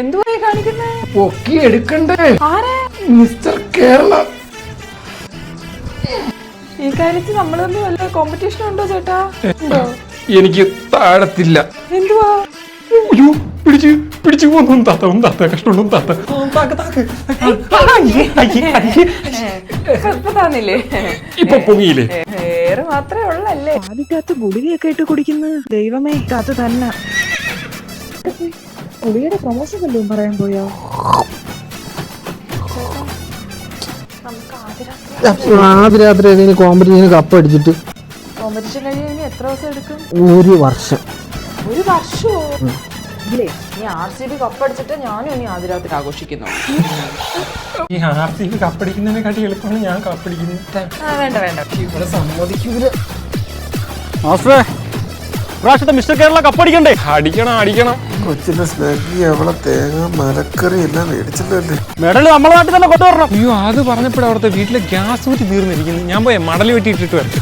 എന്തുവായി കാണിക്കുന്നേ? പൊക്കി എടുക്കണ്ടേ? ആരെ? മിസ്റ്റർ കേരള. ഈ കാര്യത്തിൽ നമ്മൾ തമ്മിൽ വല്ല കോമ്പറ്റീഷൻ ഉണ്ടോ ചേട്ടാ? ഉണ്ടോ? എനിക്ക് താഴത്തില്ല. എന്തുവാ? പിടിച്ച് പിടിച്ചു താത്ത ഒന്ന് താത്ത താത്ത. താന്നില്ലേ ഇപ്പൊ പൊങ്ങിയില്ലേ? വേറെ മാത്രമേ ഉള്ളല്ലേ? ആദ്യത്തെ ഗുളികയൊക്കെ ഇട്ട് കുടിക്കുന്നത് ദൈവമേ കാത്തു തന്നെ. ഗുളികയുടെ പ്രമോഷൻ വല്ലതും പറയാൻ പോയോ? ആദ്യ രാത്രി ഏതെങ്കിലും കോമ്പറ്റീഷന് കപ്പ് അടിച്ചിട്ട്. കോമ്പറ്റീഷൻ കഴിയാൻ എത്ര ദിവസം എടുക്കും? ഒരു വർഷം. ഒരു വർഷമോ ഇല്ലേ നീ ആർ സി ബി കപ്പടിച്ചിട്ട് ഞാനും ഇനി ആദ്യ രാത്രി ആഘോഷിക്കുന്നു. ഈ ആർ സി ബി കപ്പടിക്കുന്നതിനെക്കാട്ടി എളുപ്പമാണ് ഞാൻ കപ്പടിക്കുന്നത് ആ വേണ്ട വേണ്ട. ഇവിടെ സമ്മതിക്കൂല. മാസ്റ്ററെ പ്രാവശ്യത്തെ മിസ്റ്റർ കേരള കപ്പടിക്കണ്ടേ അടിക്കണം അടിക്കണം. കൊച്ചിന്റെ സ്നാക്കി അവളെ തേങ്ങ മലക്കറി എല്ലാം മേടിച്ചില്ലല്ലേ മെഡൽ നമ്മളെ നാട്ടിൽ തന്നെ കൊണ്ടുവരണം. അയ്യോ അത് പറഞ്ഞപ്പോഴേ അവിടുത്തെ വീട്ടിലെ ഗ്യാസ് ഊറ്റി തീർന്നിരിക്കുന്നു. ഞാൻ പോയി മടൽ വെട്ടി ഇട്ടിട്ട് വരട്ടെ